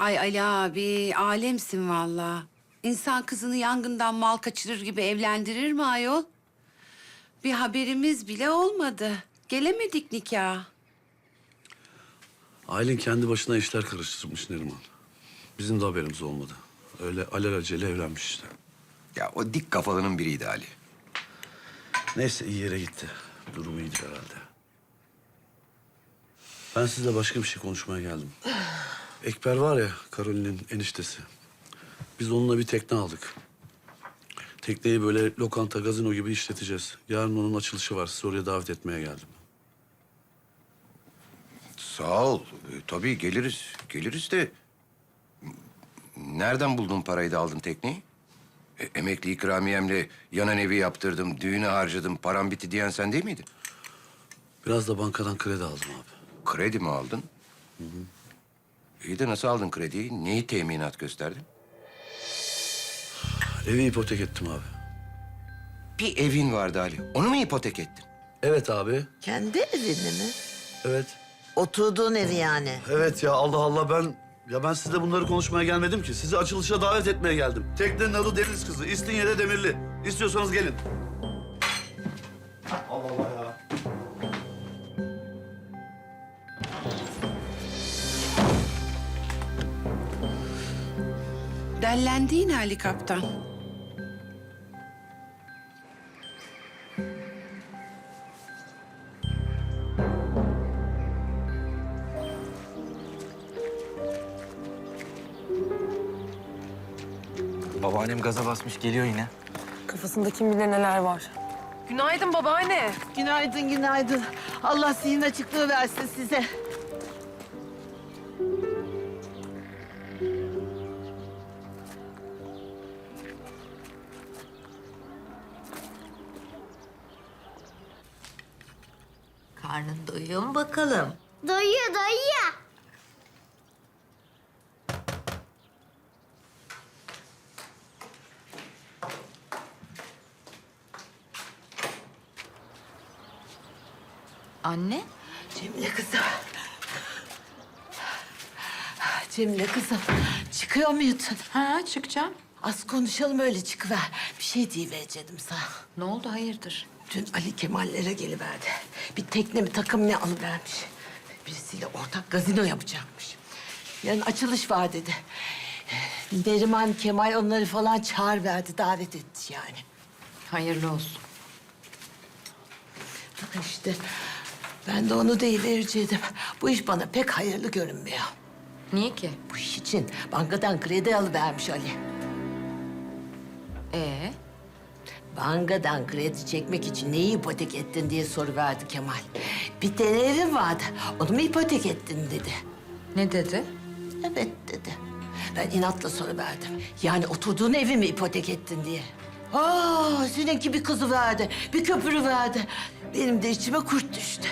Ay Ali abi, alemsin vallahi. İnsan kızını yangından mal kaçırır gibi evlendirir mi ayol? Bir haberimiz bile olmadı. Gelemedik nikaha. Aylin kendi başına işler karıştırmış Neriman. Bizim de haberimiz olmadı. Öyle alelacele evlenmiş işte. Ya o dik kafalının biriydi Ali. Neyse iyi yere gitti. Durumu iyidir herhalde. Ben sizle başka bir şey konuşmaya geldim. Ekber var ya, Karolin'in eniştesi. Biz onunla bir tekne aldık. Tekneyi böyle lokanta, gazino gibi işleteceğiz. Yarın onun açılışı var. Sizi oraya davet etmeye geldim. Sağ ol. Ee, tabii geliriz. Geliriz de... Nereden buldun parayı da aldın tekneyi? E, emekli ikramiyemle yanan evi yaptırdım, düğüne harcadım, param bitti diyen sen değil miydin? Biraz da bankadan kredi aldım abi. Kredi mi aldın? İyi de nasıl aldın krediyi? Neyi teminat gösterdin? Evi ipotek ettim abi. Bir evin vardı Ali. Onu mu ipotek ettin? Evet abi. Kendi evini mi? Evet. Oturduğun evi yani. Evet ya Allah Allah ben ya ben sizle bunları konuşmaya gelmedim ki. Sizi açılışa davet etmeye geldim. Teknenin adı Deniz Kızı. İstinye'de Demirli. İstiyorsanız gelin. Allah Allah ya. Dellendi yine Ali Kaptan. Babaannem gaza basmış geliyor yine. Kafasında kim bilir neler var. Günaydın babaanne. Günaydın, günaydın. Allah zihin açıklığı versin size. Karnın doyuyor mu bakalım? Doyuyor doyuyor. Anne? Cemile kızım. Cemile kızım, çıkıyor muydun? Ha çıkacağım. Az konuşalım öyle çıkıver. Bir şey diyivereceğim sana. Ne oldu hayırdır? Dün Ali Kemal'lere geliverdi. Bir tekne mi takım ne alıvermiş. Birisiyle ortak gazino yapacakmış. Yarın açılış var dedi. Neriman Kemal onları falan çağır verdi, davet etti yani. Hayırlı olsun. Ha İşte ben de onu deyivereceğim. Bu iş bana pek hayırlı görünmüyor. Niye ki? Bu iş için bankadan kredi alıvermiş Ali. Ee? Bankadan kredi çekmek için neyi ipotek ettin diye soruverdi Kemal. Bir tane evim vardı, onu mu ipotek ettin dedi. Ne dedi? Evet dedi. Ben inatla soruverdim. Yani oturduğun evi mi ipotek ettin diye. Aa, seninki bir kızı verdi, bir köpürü verdi. Benim de içime kurt düştü.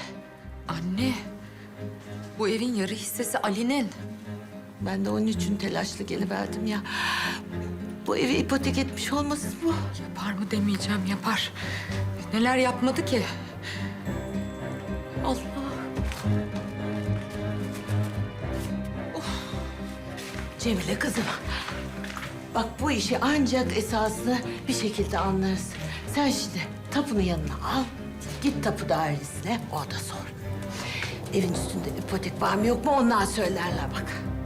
Anne. Bu evin yarı hissesi Ali'nin. Ben de onun için telaşlı geliverdim ya. Bu evi ipotek etmiş olmasın bu? Yapar mı demeyeceğim yapar. Neler yapmadı ki? Allah. Cemile kızım. Bak bu işi ancak esasını bir şekilde anlarız. Sen şimdi tapunu yanına al. Git tapu dairesine orada sor. Evin üstünde ipotek var mı yok mu onlar söylerler bak.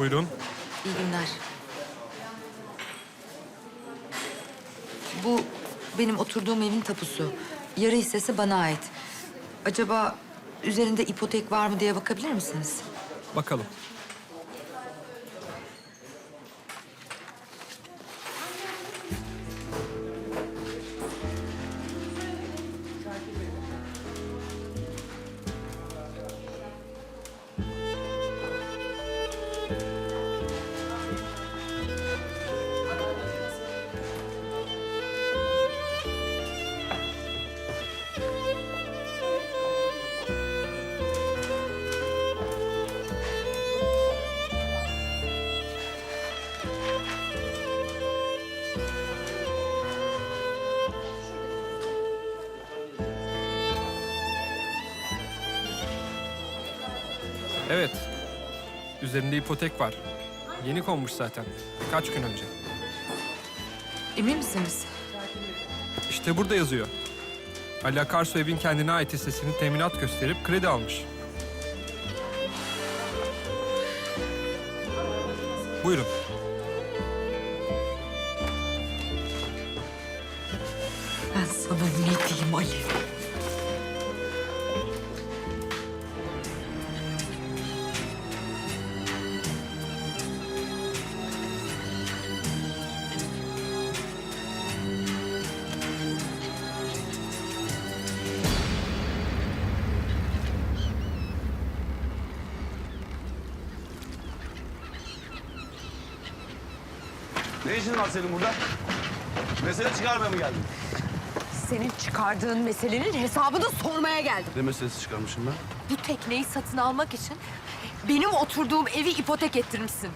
Buyurun. İyi günler. Bu benim oturduğum evin tapusu. Yarı hissesi bana ait. Acaba üzerinde ipotek var mı diye bakabilir misiniz? Bakalım. Evet. Üzerinde ipotek var. Yeni konmuş zaten. Kaç gün önce. Emin misiniz? İşte burada yazıyor. Ali Akarsu evin kendine ait hissesini teminat gösterip kredi almış. Buyurun. Ben sana ne diyeyim Ali? Ne işin var senin burada? Mesele çıkarmaya mı geldin? Senin çıkardığın meselenin hesabını sormaya geldim. Ne meselesi çıkarmışım ben? Bu tekneyi satın almak için benim oturduğum evi ipotek ettirmişsin.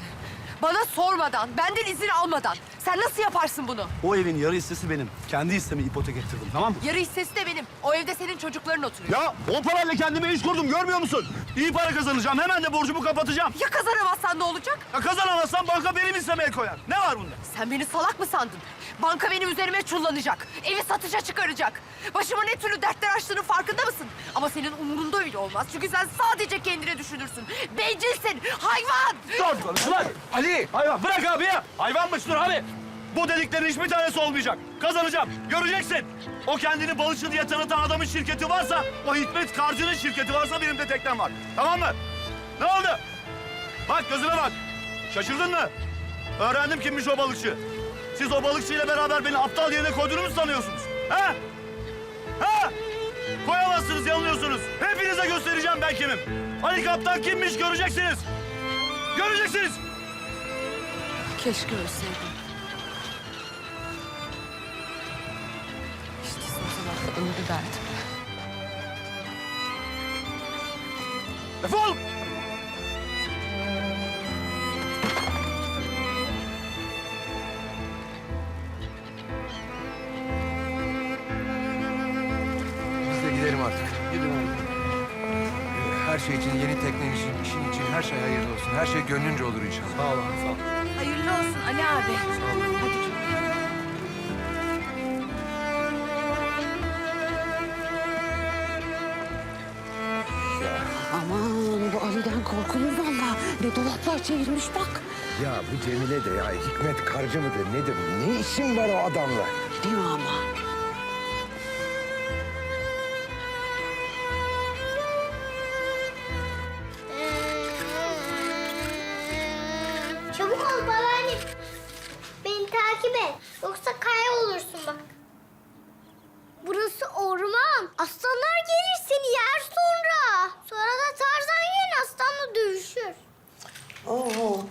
Bana sormadan, benden izin almadan. Sen nasıl yaparsın bunu? O evin yarı hissesi benim. Kendi hissemi ipotek ettirdim tamam mı? Yarı hissesi de benim. O evde senin çocukların oturuyor. Ya o parayla kendime iş kurdum görmüyor musun? İyi para kazanacağım. Hemen de borcumu kapatacağım. Ya kazanamazsan ne olacak? Ya kazanamazsam banka benim hisseme el koyar. Ne var bunda? Sen beni salak mı sandın? Banka benim üzerime çullanacak. Evi satışa çıkaracak. Başıma ne türlü dertler açtığının farkında mısın? Ama senin umurunda bile olmaz. Çünkü sen sadece kendine düşünürsün. Bencilsin, hayvan! Dur konuşma lan. Ali! Hayvan bırak abi ya. Hayvanmış dur hadi. Bu dediklerin hiçbir tanesi olmayacak. Kazanacağım. Göreceksin. O kendini balıkçı diye tanıtan adamın şirketi varsa, o Hikmet Karcı'nın şirketi varsa benim de teknem var. Tamam mı? Ne oldu? Bak gözüme bak. Şaşırdın mı? Öğrendim kimmiş o balıkçı. Siz o balıkçıyla beraber beni aptal yerine koyduğunuzu mu sanıyorsunuz? Ha? Ha? Koyamazsınız, yanılıyorsunuz. Hepinize göstereceğim ben kimim. Ali Kaptan kimmiş göreceksiniz. Göreceksiniz. Keşke ölseydim. Öldü derdim. Defol! Biz de gidelim artık. Gidin Her şey için, yeni teknen için, işin için her şey hayırlı olsun. Her şey gönlünce olur inşallah. Sağ olun, sağ olun. Hayırlı olsun Ali abi. Hadi korkulur vallahi. Ne dolaplar çevirmiş bak. Ya bu Cemile de ya Hikmet Karcı mıdır nedir? Ne işin var o adamla? Değil mi ama?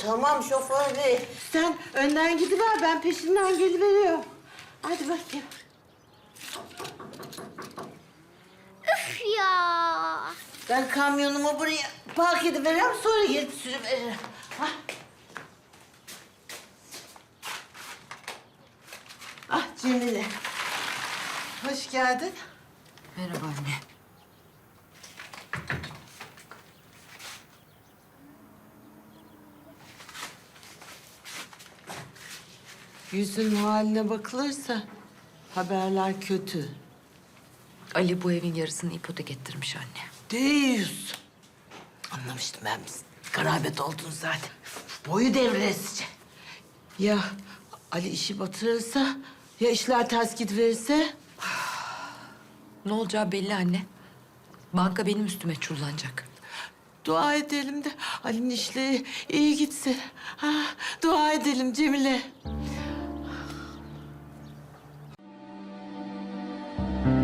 Tamam şoför bey. Sen önden gidiver ben peşinden geliveriyorum. Hadi bakayım. Üf ya. Ben kamyonumu buraya park ediveriyorum sonra gelip sürüveririm. Hah. Ah Cemile. Hoş geldin. Merhaba anne. Yüzün haline bakılırsa haberler kötü. Ali bu evin yarısını ipotek ettirmiş anne. Deyiz. Anlamıştım ben biz. Garabet oldun zaten. Boyu devresici. Ya Ali işi batırırsa, ya işler ters gidiverirse? Ne olacağı belli anne. Banka benim üstüme çullanacak. Dua edelim de Ali'nin işleri iyi gitsin. Ha, dua edelim Cemile. Thank you.